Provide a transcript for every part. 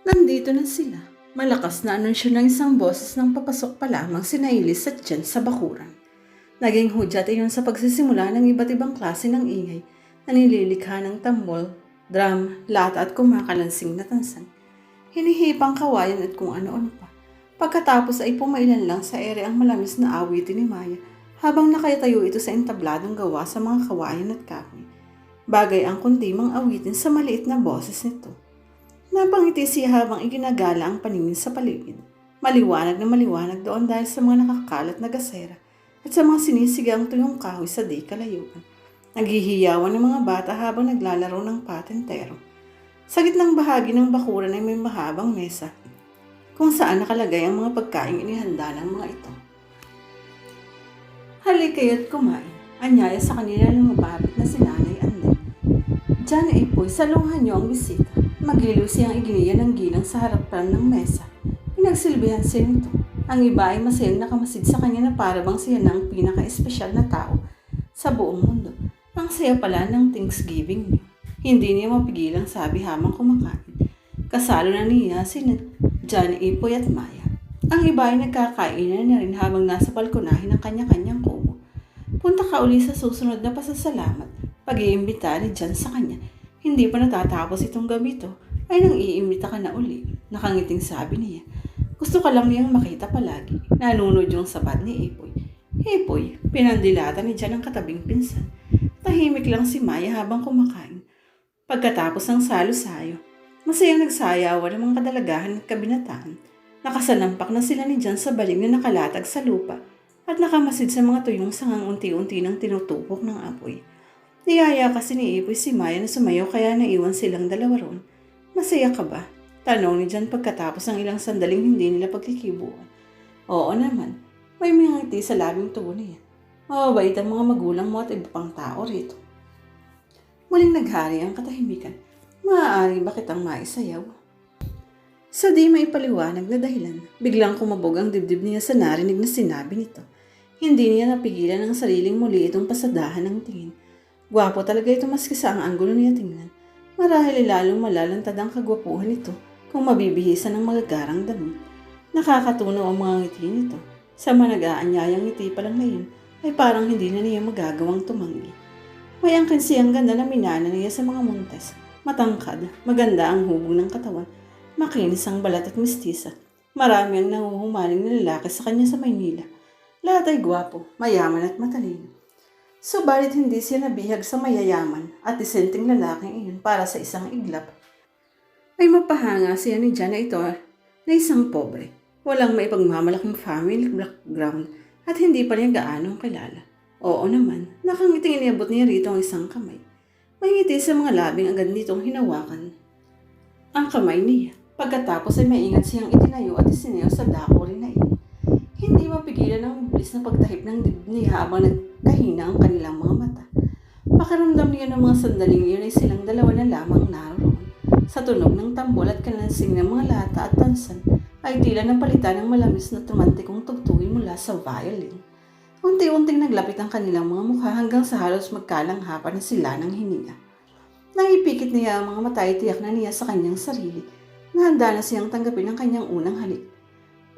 Nandito na sila. Malakas na anunsyo ng isang boses ng papasok pa lamang si Nailis at Jen sa bakuran. Naging hudyat iyon sa pagsisimula ng iba't ibang klase ng ingay na nililikha ng tambol, drum, lata at kumakalansing na tansan. Hinihipang kawayan at kung ano-ano pa. Pagkatapos ay pumailan lang sa ere ang malamis na awitin ni Maya habang nakatayo ito sa entabladong gawa sa mga kawayan at kahoy. Bagay ang kundimang awitin sa maliit na boses nito. Napangiti siya habang iginagala ang paningin sa paligid. Maliwanag na maliwanag doon dahil sa mga nakakalat na gasera at sa mga sinisigang tuyong kahoy sa di kalayuan. Naghihiyawan ng mga bata habang naglalaro ng patentero. Sa gitnang bahagi ng bakuran ay may mahabang mesa kung saan nakalagay ang mga pagkain inihanda ng mga ito. Halik kayo't kumain. Anyaya sa kanila ng mababit na si Nanay Ande. Diyan ay po'y salunghan niyo ang bisita. Magiliw siyang iginiya ng ginang sa harapan ng mesa. Pinagsilbihan siya nito. Ang iba ay masayang nakamasid sa kanya na para bang siya na ang pinaka-espesyal na tao sa buong mundo. Ang saya pala ng Thanksgiving niyo. Hindi niya mapigilang sabi habang kumakain. Kasalo na niya sina John Ipoy at Maya. Ang iba ay nagkakainan na rin habang nasa balkonahin ng kanya-kanyang kubo. Punta ka uli sa susunod na pasasalamat. Pag-iimbita ni John sa kanya. Hindi pa natatapos itong gabi to, ay nang iimbita ka na uli. Nakangiting sabi niya. Gusto ka lang niyang makita palagi. Nanunod yung sabat ni Ipoy. Ipoy, pinandilata ni John ang katabing pinsan. Tahimik lang si Maya habang kumakain. Pagkatapos ng salo-sayo, masayang nagsayawan ng mga kadalagahan at kabinataan. Nakasalampak na sila ni John sa baling na nakalatag sa lupa at nakamasid sa mga tuyong sangang unti-unti ng tinutupok ng apoy. Niyaya kasi ni Ipoy si Maya na sumayaw kaya naiwan silang dalawa ron. Masaya ka ba? Tanong ni John pagkatapos ng ilang sandaling hindi nila pagkikibuan. Oo naman, may mga ngiti sa labing tubo niya. Mababait ang mga magulang mo at iba pang tao rito. Muling naghari ang katahimikan. Maaari ba kitang maisayaw? Sa di may paliwanag na dahilan, biglang kumabog ang dibdib niya sa narinig na sinabi nito. Hindi niya napigilan ang sariling muli itong pasadahan ng tingin. Gwapo talaga ito maski sa ang anggulo niya tingnan. Marahil lalong malalantad ang kagwapuhan nito kung mabibihisan ng magagarang damit. Nakakatunaw ang mga ngiti nito. Sa manag-aanyayang ngiti pa lang na yun, ay parang hindi na niya magagawang tumanggi. May angkin siyang ganda na minana niya sa mga muntes. Matangkad, maganda ang hubog ng katawan, makinis ang balat at mistisa. Marami ang nanguhumaling na lalaki sa kanya sa Maynila. Lahat ay gwapo, mayaman at matalino. Subalit hindi siya nabihag sa mayayaman at disenteng lalaking iyon para sa isang iglap. Ay mapahanga siya ni John ito na isang pobre. Walang maipagmamalaking family background at hindi pa niya gaanong kilala. Oo naman, nakangiting iniabot niya rito ang isang kamay. May ngiti sa mga labing agad nitong hinawakan. Ang kamay niya. Pagkatapos ay maingat siyang itinayo at isinayo sa dako rin na iyon. Hindi mapigilan ang bilis na pagtahip ng dibdib niya habang nagkahina ang kanilang mga mata. Pakiramdam niya ng mga sandaling iyon ay silang dalawa na lamang naroon. Sa tunog ng tambol at kalansing ng mga lata at tansan ay tila napalitan ng malamis na tumantikong tugtugin mula sa violin. Unti-unting naglapit ang kanilang mga mukha hanggang sa halos magkalanghapan na sila ng hininga. Nangipikit niya ang mga mata ay tiyak na niya sa kanyang sarili na handa na siyang tanggapin ang kanyang unang halik.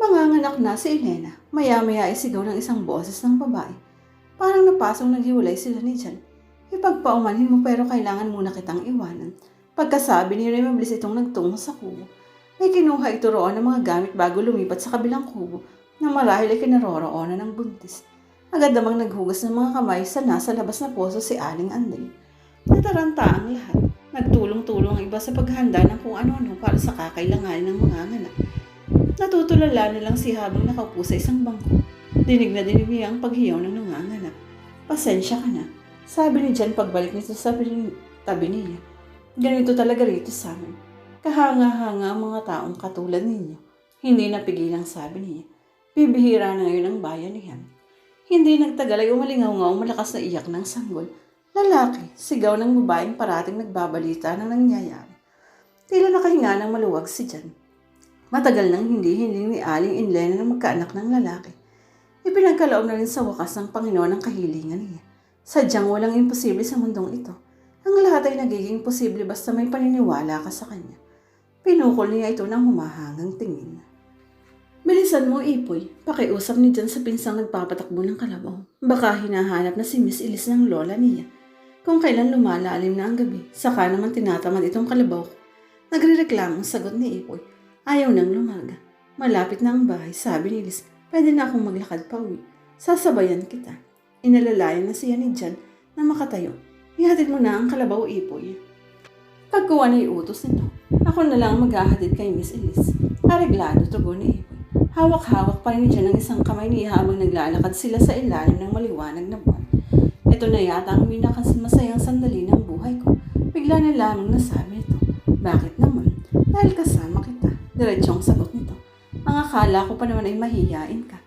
Manganganak na si Elena. Maya-maya ay sigaw ng isang boses ng babae. Parang napasong naghiwalay sila ni Jan. Ipagpaumanhin mo pero kailangan muna kitang iwanan. Pagkasabi ni Rey, mabilis itong nagtungo sa kubo. May kinuha ito roon ng mga gamit bago lumipat sa kabilang kubo na marahil ay kinaroroonan ng buntis. Agad namang naghugas ng mga kamay sa nasa labas na poso si Aling Anday. Nataranta ang lahat. Nagtulong-tulong ang iba sa paghanda ng kung ano-ano para sa kakailanganin ng mga anak. Natutulala na lang si habang nakaupo sa isang bangko. Dinig na dinig niya ang paghiyaw ng nanganganak. Pasensya ka na. Sabi ni Jan pagbalik nito sa tabi niya. Ganito talaga rito sa amin. Kahanga-hanga ang mga taong katulad ninyo. Hindi napigilang sabi niya. Bibihira na ngayon ang bayan niya. Hindi nagtagal ay umalingaw-ngaw malakas na iyak ng sanggol. Lalaki, sigaw ng babaeng parating nagbabalita ng nangyayari. Tila nakahinga ng maluwag si Jan. Matagal nang hindi-hindi ni Aling Inlena na magkaanak ng lalaki. Ipinagkaloob na rin sa wakas ng Panginoon ang kahilingan niya. Sadyang walang imposible sa mundong ito. Ang lahat ay nagiging posible basta may paniniwala ka sa Kanya. Pinukol niya ito ng humahangang tingin. Bilisan mo, Ipoy. Pakiusap ni Jan sa pinsang nagpapatakbo ng kalabaw. Baka hinahanap na si Miss Elise ng lola niya. Kung kailan lumalalim na ang gabi, saka naman tinatamad itong kalabaw ko. Nagre-reklamo sagot ni Ipoy. Ayaw nang lumaga. Malapit na ang bahay, sabi ni Liz. Pwede na akong maglakad pa uwi. Sasabayan kita. Inalalayan na siya ni Jan na makatayo. Ihatid mo na ang kalabaw, Ipoy. Pagkuha na utos nito, ako na lang maghahatid kay Miss Elise. Areglado tugon ni Ipoy. Hawak-hawak pa rin niya ng isang kamay niya habang naglalakad sila sa ilalim ng maliwanag na buwan. Ito na yata ang masayang sandali ng buhay ko. Bigla na lamang nasabi nito. Bakit naman? Dahil kasama kita. Diretsyong sagot nito. Ang akala ko pa naman ay mahihiyain ka.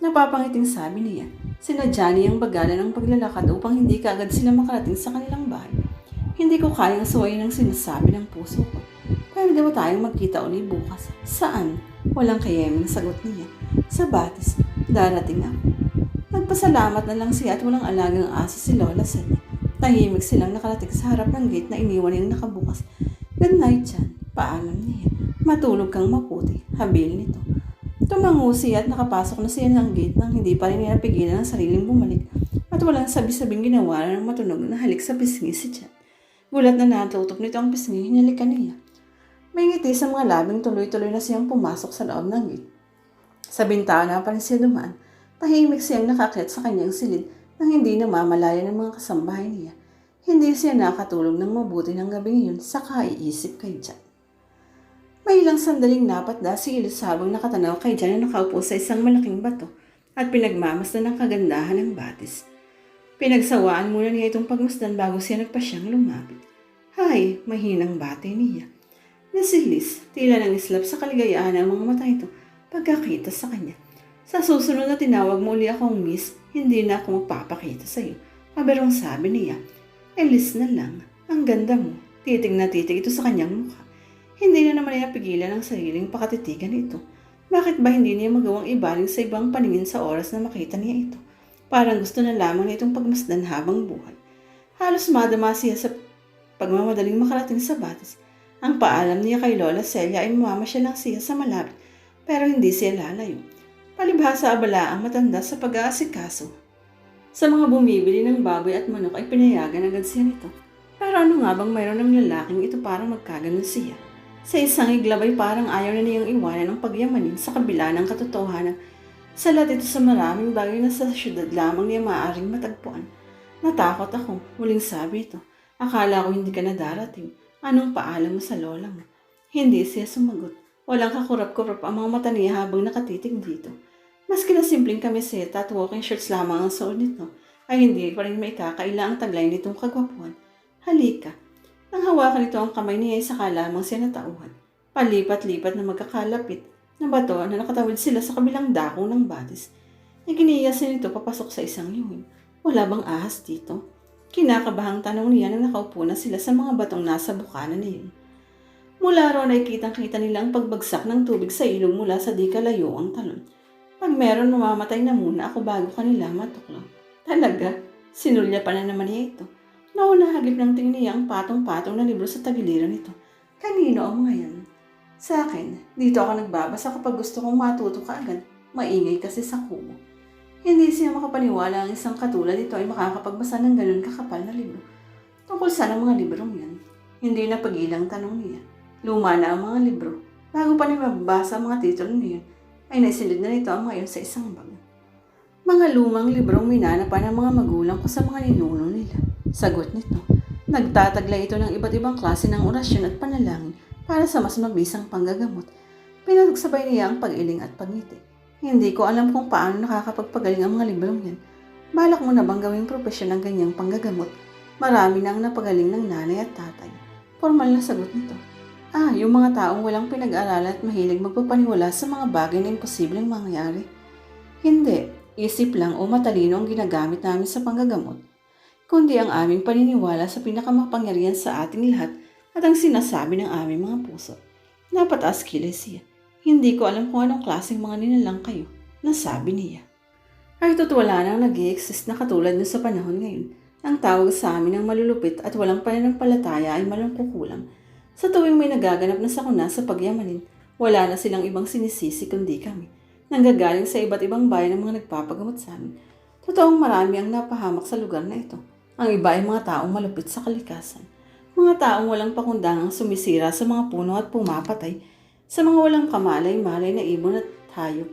Napapangiting sabi niya. Sinadya niyang bagalan ng paglalakad upang hindi kaagad sila makarating sa kanilang bahay. Hindi ko kayang suwayin ang sinasabi ng puso ko. Pwede ba tayong magkita uli bukas? Saan? Walang kayeming sagot niya. Sa batis, darating ako. Nagpasalamat na lang siya at walang alagang aso si Lola Sally. Tahimik silang nakarating sa harap ng gate na iniwan niyang nakabukas. Good night, Chan. Paalam niya. Matulog kang maputi. Habil nito. Tumango siya at nakapasok na siya ng gate nang hindi pa rin niya napigilan ang sariling bumalik at walang sabi-sabing ginawa ng matunog na halik sa pisngi si Chan. Gulat na natutok nito ang pisngi, hinalikan niya. May ngiti sa mga labing tuloy-tuloy na siyang pumasok sa loob ng gate. Sa bintana pa rin siya dumaan. Tahimik siyang nakakyat sa kanyang silid nang hindi namamalaya ng mga kasambahay niya. Hindi siya nakatulog ng mabuti ng gabi ngayon sa kaiisip kay Jan. May ilang sandaling napatda si habang nakatanaw kay Jan na nakaupo sa isang malaking bato at pinagmamasdan ng kagandahan ng batis. Pinagsawaan muna niya itong pagmasdan bago siya nagpasyang lumapit. Hay, mahinang bate niya. Na si Liz, tila nang islap sa kaligayahan ng mga mata ito pagkakita sa kanya. Sa susunod na tinawag mo uli akong miss, hindi na ako magpapakita sa iyo. Paberong sabi niya, Elis na lang, ang ganda mo. Titig na titig ito sa kanyang mukha. Hindi na naman niya pigilan ang sariling pakatitigan ito. Bakit ba hindi niya magawang ibaling sa ibang paningin sa oras na makita niya ito? Parang gusto na lamang nitong pagmasdan habang buhay. Halos madama siya sa pagmamadaling makarating sa batis. Ang paalam niya kay Lola Celia ay mamamasyal lang siya sa malapit pero hindi siya lalayo. Palibhasa abala ang matanda sa pag-aasikaso. Sa mga bumibili ng baboy at manok ay pinayagan agad siya nito. Pero ano nga bang mayroon ng lalaking ito parang magkaganon siya? Sa isang iglap ay parang ayaw na niyang iwanan ang pagyamanin sa kabila ng katotohanan. Sa lahat ito sa maraming bagay na sa syudad lamang niya maaaring matagpuan. Natakot ako, muling sabi ito. Akala ko hindi ka na darating. Anong paalam mo sa lola mo? Hindi siya sumagot. Walang kakurap-kurap ang mga mata niya habang nakatitig dito. Maski na simpleng kamiseta at walking shirts lamang ang suot nito, ay hindi pa rin may kakaila ang taglay nitong kagwapuan. Halika. Nang hawakan nito ang kamay niya ay saka lamang siya natauhan. Palipat-lipat na magkakalapit na bato na nakatawid sila sa kabilang dako ng batis. Iginiyas nito papasok sa isang yuwin. Wala bang ahas dito? Kinakabahang tanong niya nang nakaupo na sila sa mga batong nasa bukana niyon. Mula roon ay kitang-kita nila ang pagbagsak ng tubig sa ilog mula sa di kalayo ang talon. Pag meron mamamatay na muna ako bago kanila matuklaw. Talaga, sinulya pa na naman niya ito. Naunahagip ng tingin niya ang patong-patong na libro sa tagiliran nito. Kanino ang mga yan? Sa akin, dito ako nagbabasa kapag gusto kong matuto kaagad. Maingay kasi sa kubo. Hindi siya makapaniwala ang isang katulad nito ay makakapagbasa ng ganun kakapal na libro. Tungkol ang mga librong yan? Hindi na pagilang tanong niya. Luma na ang mga libro. Bago pa niya mababasa ang mga titulo niyon, ay naisilid na nito ang mga iyon sa isang bag. Mga lumang librong minana pa ng mga magulang ko sa mga ninuno nila. Sagot nito. Nagtataglay ito ng iba't ibang klase ng orasyon at panalangin para sa mas mabisang panggagamot. Pinagsabay niya ang pag-iling at pagngiti. Hindi ko alam kung paano nakakapagpagaling ang mga librong yan. Balak mo na bang gawing propesyon ng ganyang panggagamot? Marami na ang napagaling ng nanay at tatay. Formal na sagot nito. Ah, yung mga taong walang pinag-aralan at mahilig magpapaniwala sa mga bagay na imposibleng mangyari. Hindi, isip lang o matalino ang ginagamit namin sa panggagamot. Kundi ang aming paniniwala sa pinakamapangyarihan sa ating lahat at ang sinasabi ng aming mga puso. Napataas kilay siya. Hindi ko alam kung anong klaseng mga nilalang kayo, nasabi niya. Ay wala nang nag exist na katulad nyo sa panahon ngayon. Ang tawag sa amin ng malulupit at walang pananampalataya ay malangkukulang. Sa tuwing may nagaganap na sakuna sa pagyamanin, wala na silang ibang sinisisi kundi kami. Nanggagaling sa iba't ibang bayan ng mga nagpapagamot sa amin. Totoong marami ang napahamak sa lugar na ito. Ang iba ay mga taong malupit sa kalikasan. Mga taong walang pakundangang sumisira sa mga puno at pumapatay sa mga walang kamalay-malay na ibon at hayop.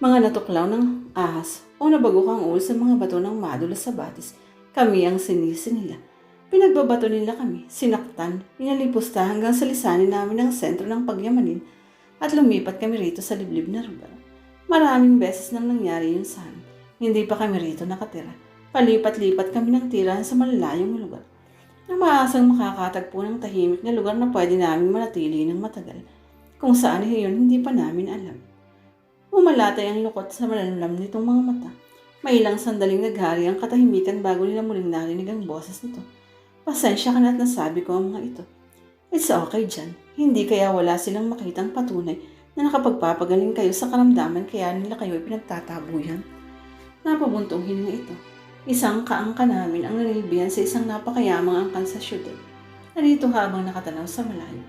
Mga natuklaw ng ahas o nabagukang ulo sa mga bato ng madulas sa batis, kami ang sinisi nila. Pinagbabato nila kami, sinaktan, inalipusta hanggang sa lisanin namin ang sentro ng pagyamanin at lumipat kami rito sa liblib na lugar. Maraming beses nang nangyari yun sa. Hindi pa kami rito nakatira. Palipat-lipat kami ng tirahan sa malalayong lugar. Na maasang makakatagpo ng tahimik na lugar na pwede namin manatili ng matagal. Kung saan iyon hindi pa namin alam. Umalatay ang lukot sa malalam nitong mga mata. May ilang sandaling naghari ang katahimikan bago nila muling narinig ang boses nito. Pasensya ka na at nasabi ko ang mga ito. It's okay dyan. Hindi kaya wala silang makitang patunay na nakapagpapagaling kayo sa karamdaman kaya nila kayo ay pinagtatabuyan. Napabuntong hininga ito. Isang kaangka namin ang nanilbihan sa isang napakayamang angkan sa syudad. Narito habang nakatanaw sa malayo.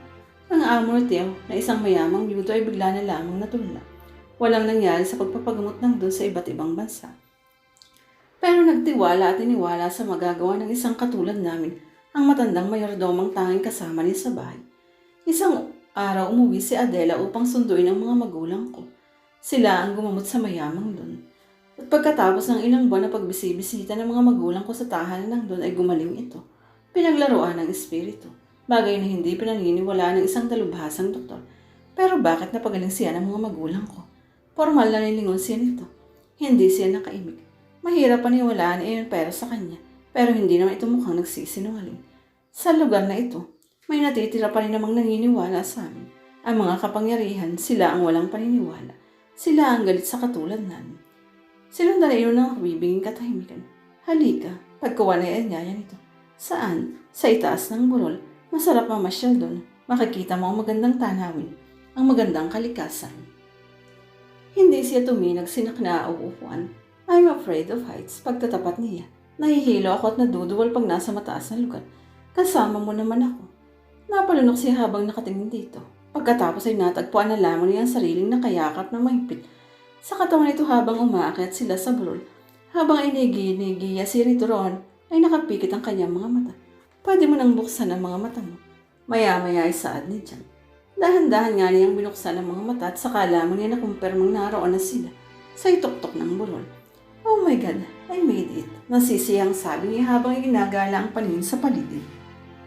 Ang amo ni Teo na isang mayamang yudo ay bigla na lamang natulala. Walang nangyari sa pagpapagamot ng doon sa iba't ibang bansa. Pero nagtiwala at iniwala sa magagawa ng isang katulad namin ang matandang mayordomang tanging kasama niya sa bahay. Isang araw umuwi si Adela upang sunduin ang mga magulang ko. Sila ang gumamot sa mayamang doon. At pagkatapos ng ilang buwan na pagbisibisita ng mga magulang ko sa tahanan ng doon ay gumaling ito. Pinaglaruan ng espiritu. Bagay na hindi pinaniniwala ng isang dalubhasang doktor. Pero bakit napagaling siya ng mga magulang ko? Formal na nilingon siya nito. Hindi siya nakaimik. Mahirap paniwalaan iyon pero sa kanya. Pero hindi naman ito mukhang nagsisinungaling. Sa lugar na ito, may natitira pa rin namang naniniwala sa amin. Ang mga kapangyarihan, sila ang walang paniniwala. Sila ang galit sa katulad namin. Sinundan na iyon ng kabibiging katahimikan. Halika, pagkuha na yan niya nito. Saan? Sa itaas ng burol. Masarap mamasyal doon. Makikita mo ang magandang tanawin. Ang magandang kalikasan. Hindi siya tuminag sinakna o upuan. I'm afraid of heights pagtatapat niya. Nahihilo ako at naduduwal pag nasa mataas na lugar. Kasama mo naman ako. Napalunok siya habang nakatingin dito. Pagkatapos ay natagpuan na lamang niya ang sariling nakayakap na mahigpit. Sa katawan nito habang umaakyat sila sa burol. Habang inigi-inigiya si Rito Ron, ay nakapikit ang kanyang mga mata. Pwede mo nang buksan ang mga mata mo. Maya-maya ay saad ni Jan. Dahan-dahan nga niyang binuksan ang mga mata at saka lamang niya na kumpirmang naroon na sila sa ituktok ng burol. Oh my God, I made it. Nasisiyang sabi niya habang ginagala ang paningin sa paligid.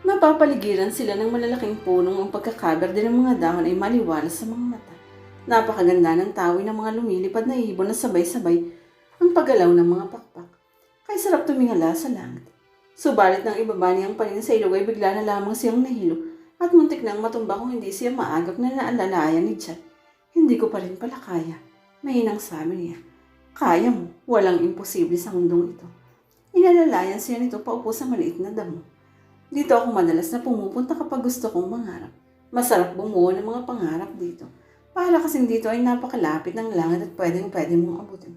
Napapaligiran sila ng malalaking punong ang pagkakaberde ng mga dahon ay maliwalas sa mga mata. Napakaganda ng tawi ng mga lumilipad na ibon na sabay-sabay ang paggalaw ng mga pakpak. Kay sarap tumingala sa langit. Subalit nang ibaba niyang paningin sa ilog ay bigla na lamang siyang nahilo at muntik nang matumba kung hindi siya maagap na naalalayan ni Chad. Hindi ko pa rin pala kaya. Mahinang sabi niya. Kaya mo, walang imposible sa mundong ito. Inalalayan siya nito paupo sa maliit na damo. Dito ako madalas na pumupunta kapag gusto kong mangarap. Masarap bumuo ng mga pangarap dito. Para kasing dito ay napakalapit ng langit at pwedeng pwede mong abutin.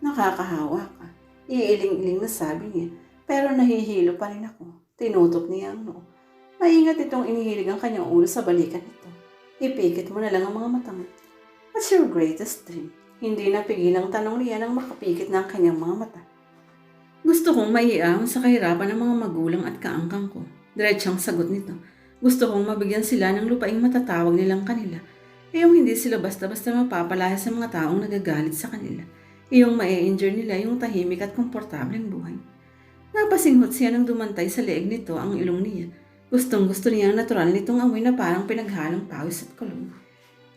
Nakakahawa ka. Iiling-iling na sabi niya. Pero nahihilo pa rin ako. Tinutok niya ang noo. Maingat itong inihilig ang kanyang ulo sa balikan nito. Ipikit mo na lang ang mga mata mo. What's your greatest dream? Hindi napigil ang tanong niya nang makapikit na ang kanyang mga mata. Gusto kong maiahon sa kahirapan ng mga magulang at kaangkang ko. Diretsang sagot nito. Gusto kong mabigyan sila ng lupaing matatawag nilang kanila. Iyong hindi sila basta-basta mapapalaya sa mga taong nagagalit sa kanila. Iyong ma-enjoy nila yung tahimik at komportableng buhay. Napasinghot siya nang dumantay sa leeg nito ang ilong niya. Gustong gusto niya ang natural nitong amoy na parang pinaghalong pawis at kulong.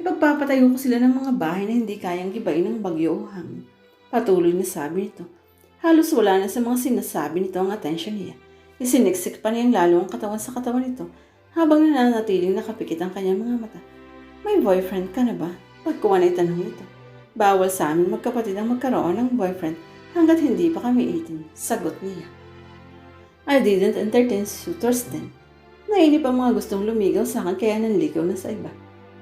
Ipagpapatayo ko sila ng mga bahay na hindi kayang gibain ng bagyo o hangin. Patuloy na sabi nito. Halos wala na sa mga sinasabi nito ang atensyon niya. Isiniksik pa niyang lalo ang katawan sa katawan nito habang nananatiling nakapikit ang kanyang mga mata. May boyfriend ka na ba? Pagkuha na itanong nito. Bawal sa amin magkapatid ang magkaroon ng boyfriend hanggat hindi pa kami 18. Sagot niya. I didn't entertain suitors then. Nainip ang mga gustong lumigaw sa akin kaya nanligaw na sa iba.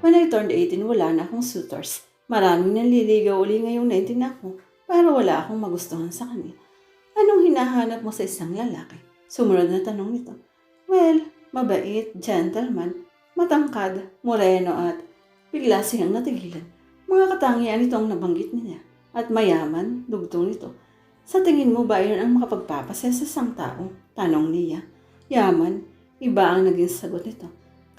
When I turned 18, wala na akong suitors. Maraming nanliligaw uli ngayong 19 na ako, pero wala akong magustuhan sa kanila. Anong hinahanap mo sa isang lalaki? Sumunod na tanong nito. Well, mabait, gentleman, Matangkad, moreno at bigla siyang natigilan. Mga katangian ito ang nabanggit niya. At mayaman, dugtong nito. Sa tingin mo ba yun ang makapagpapasaya sa isang tao? Tanong niya. Yaman, iba ang naging sagot nito.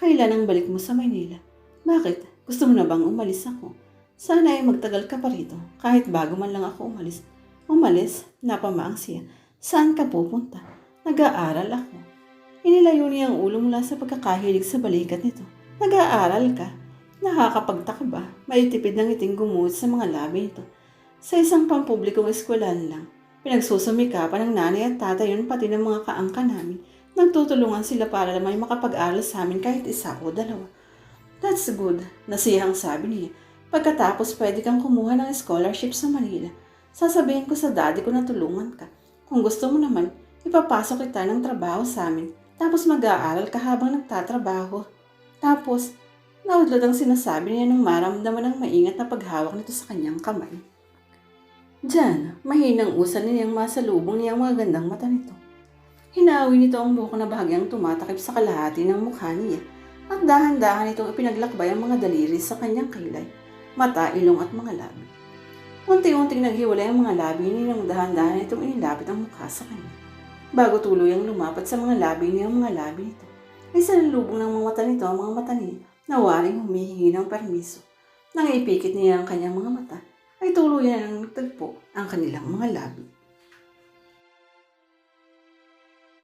Kailan ang balik mo sa Maynila? Bakit? Gusto mo na bang umalis ako? Sana ay magtagal ka pa rito, kahit bago man lang ako umalis. Umalis? Napamaang siya. Saan ka pupunta? Nag-aaral ako. Inilayo niya ang ulo mula sa pagkakahilig sa balikat nito. Nag-aaral ka? Nakakapagtaka ba? May tipid ng iting gumuhit sa mga labi nito. Sa isang pampublikong eskwelahan lang, pinagsusumikapan ng nanay at tatay yun pati ng mga kaangka namin. Nagtutulungan sila para may makapag-aral sa amin kahit isa o dalawa. That's good, nasihang sabi niya. Pagkatapos pwede kang kumuha ng scholarship sa Manila. Sasabihin ko sa daddy ko na tulungan ka. Kung gusto mo naman, ipapasok kita ng trabaho sa amin. Tapos mag-aaral ka habang nagtatrabaho. Tapos, naudlot ang sinasabi niya nang maramdaman ng maingat na paghawak nito sa kanyang kamay. Diyan, mahinang usan niyang masalubong niya ang mga gandang mata nito. Hinawi nito ang buhok na bahagyang tumatakip sa kalahati ng mukha niya at dahan-dahan itong ipinaglakbay ang mga daliri sa kanyang kilay, mata, ilong at mga labi. Unti-unting naghiwalay ang mga labi niya nang dahan-dahan itong inilapit ang mukha sa kanya. Bago tuluyang lumapat sa mga labi niya ang mga labi nito, ay sanalubong ng mga mata nito ang mga mata niya na waring humihingi ng permiso. Nang ipikit niya ang kanyang mga mata, ay tuluyan ng nagtagpo ang kanilang mga labi.